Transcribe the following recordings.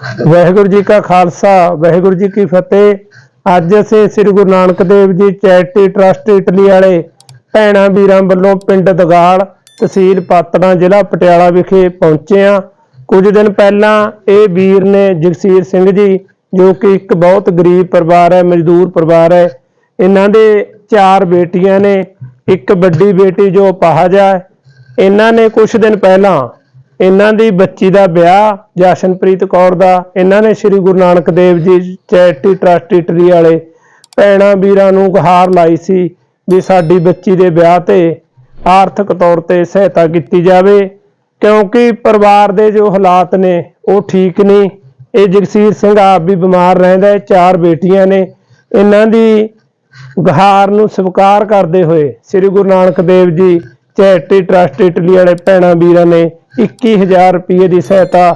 ਵਾਹਿਗੁਰੂ ਜੀ ਕਾ ਖਾਲਸਾ, ਵਾਹਿਗੁਰੂ ਜੀ ਕੀ ਫਤਿਹ। ਅੱਜ ਅਸੀਂ ਸ੍ਰੀ Guru Nanak Dev ji charity trust Italy ਵਾਲੇ ਭੈਣਾਂ ਵੀਰਾਂ ਵੱਲੋਂ ਪਿੰਡ ਦਗਾਲ ਤਹਿਸੀਲ ਪਾਤੜਾਂ ਜ਼ਿਲ੍ਹਾ ਪਟਿਆਲਾ ਵਿਖੇ ਪਹੁੰਚੇ ਹਾਂ। ਕੁਝ ਦਿਨ ਪਹਿਲਾਂ ਇਹ ਵੀਰ ਨੇ ਜਗਸੀਰ ਸਿੰਘ ਜੀ, ਜੋ ਕਿ ਇੱਕ ਬਹੁਤ ਗਰੀਬ ਪਰਿਵਾਰ ਹੈ, ਮਜ਼ਦੂਰ ਪਰਿਵਾਰ ਹੈ, ਇਹਨਾਂ ਦੇ ਚਾਰ ਬੇਟੀਆਂ ਨੇ, ਇੱਕ ਵੱਡੀ ਬੇਟੀ ਜੋ ਅਪਾਹਜ ਹੈ। ਇਹਨਾਂ ਨੇ ਕੁਝ ਦਿਨ ਪਹਿਲਾਂ ਇਹਨਾਂ ਦੀ ਬੱਚੀ ਦਾ ਵਿਆਹ ਜਸ਼ਨਪ੍ਰੀਤ ਕੌਰ ਦਾ, ਇਹਨਾਂ ਨੇ ਸ੍ਰੀ Guru Nanak Dev ji charity trust Italy ਵਾਲੇ ਭੈਣਾਂ ਵੀਰਾਂ ਨੂੰ ਗੁਹਾਰ ਲਾਈ ਸੀ ਵੀ ਸਾਡੀ ਬੱਚੀ ਦੇ ਵਿਆਹ ਤੇ ਆਰਥਿਕ ਤੌਰ ਤੇ ਸਹਾਇਤਾ ਕੀਤੀ ਜਾਵੇ, ਕਿਉਂਕਿ ਪਰਿਵਾਰ ਦੇ ਜੋ ਹਾਲਾਤ ਨੇ ਉਹ ਠੀਕ ਨਹੀਂ। ਇਹ ਜਗਸੀਰ ਸਿੰਘ ਆਪ ਵੀ ਬਿਮਾਰ ਰਹਿੰਦਾ ਹੈ, ਚਾਰ ਬੇਟੀਆਂ ਨੇ। ਇਹਨਾਂ ਦੀ ਗੁਹਾਰ ਨੂੰ ਸਵੀਕਾਰ ਕਰਦੇ ਹੋਏ ਸ੍ਰੀ Guru Nanak Dev ji charity trust Italy ਵਾਲੇ ਭੈਣਾਂ ਵੀਰਾਂ ਨੇ 21000 ਰੁਪਏ ਦੀ ਸਹਾਇਤਾ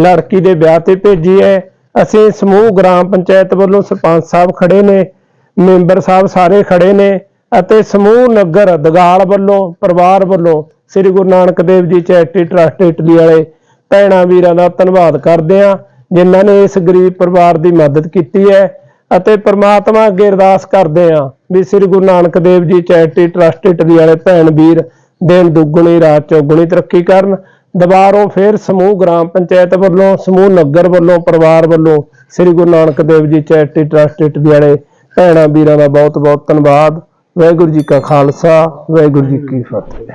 ਲੜਕੀ ਦੇ ਵਿਆਹ ਤੇ ਭੇਜੀ ਹੈ। ਅਸੀਂ ਸਮੂਹ ਗ੍ਰਾਮ ਪੰਚਾਇਤ ਵੱਲੋਂ ਸਰਪੰਚ ਸਾਹਿਬ ਖੜੇ ਨੇ, ਮੈਂਬਰ ਸਾਹਿਬ ਸਾਰੇ ਖੜੇ ਨੇ ਅਤੇ ਸਮੂਹ ਨਗਰ ਦਗਾਲ ਵੱਲੋਂ, ਪਰਿਵਾਰ ਵੱਲੋਂ ਸ੍ਰੀ Guru Nanak Dev ji charity trust Italy ਵਾਲੇ ਭੈਣਾਂ ਵੀਰਾਂ ਦਾ ਧੰਨਵਾਦ ਕਰਦੇ ਹਾਂ, ਜਿਨ੍ਹਾਂ ਨੇ ਇਸ ਗਰੀਬ ਪਰਿਵਾਰ ਦੀ ਮਦਦ ਕੀਤੀ ਹੈ ਅਤੇ ਪ੍ਰਮਾਤਮਾ ਅੱਗੇ ਅਰਦਾਸ ਕਰਦੇ ਹਾਂ ਵੀ ਸ੍ਰੀ Guru Nanak Dev ji charity trust Italy ਵਾਲੇ ਭੈਣ ਵੀਰ ਦਿਨ ਦੁੱਗਣੀ, ਰਾਤ ਚੌਗੁਣੀ ਤਰੱਕੀ ਕਰਨ ਦੁਬਾਰੋਂ ਫਿਰ ਸਮੂਹ ਗ੍ਰਾਮ ਪੰਚਾਇਤ ਵੱਲੋਂ, ਸਮੂਹ ਨਗਰ ਵੱਲੋਂ, ਪਰਿਵਾਰ ਵੱਲੋਂ ਸ੍ਰੀ Guru Nanak Dev ji charity trust Italy ਵਾਲੇ ਭੈਣਾਂ ਵੀਰਾਂ ਦਾ ਬਹੁਤ ਬਹੁਤ ਧੰਨਵਾਦ। ਵਾਹਿਗੁਰੂ ਜੀ ਕਾ ਖਾਲਸਾ, ਵਾਹਿਗੁਰੂ ਜੀ ਕੀ ਫਤਿਹ।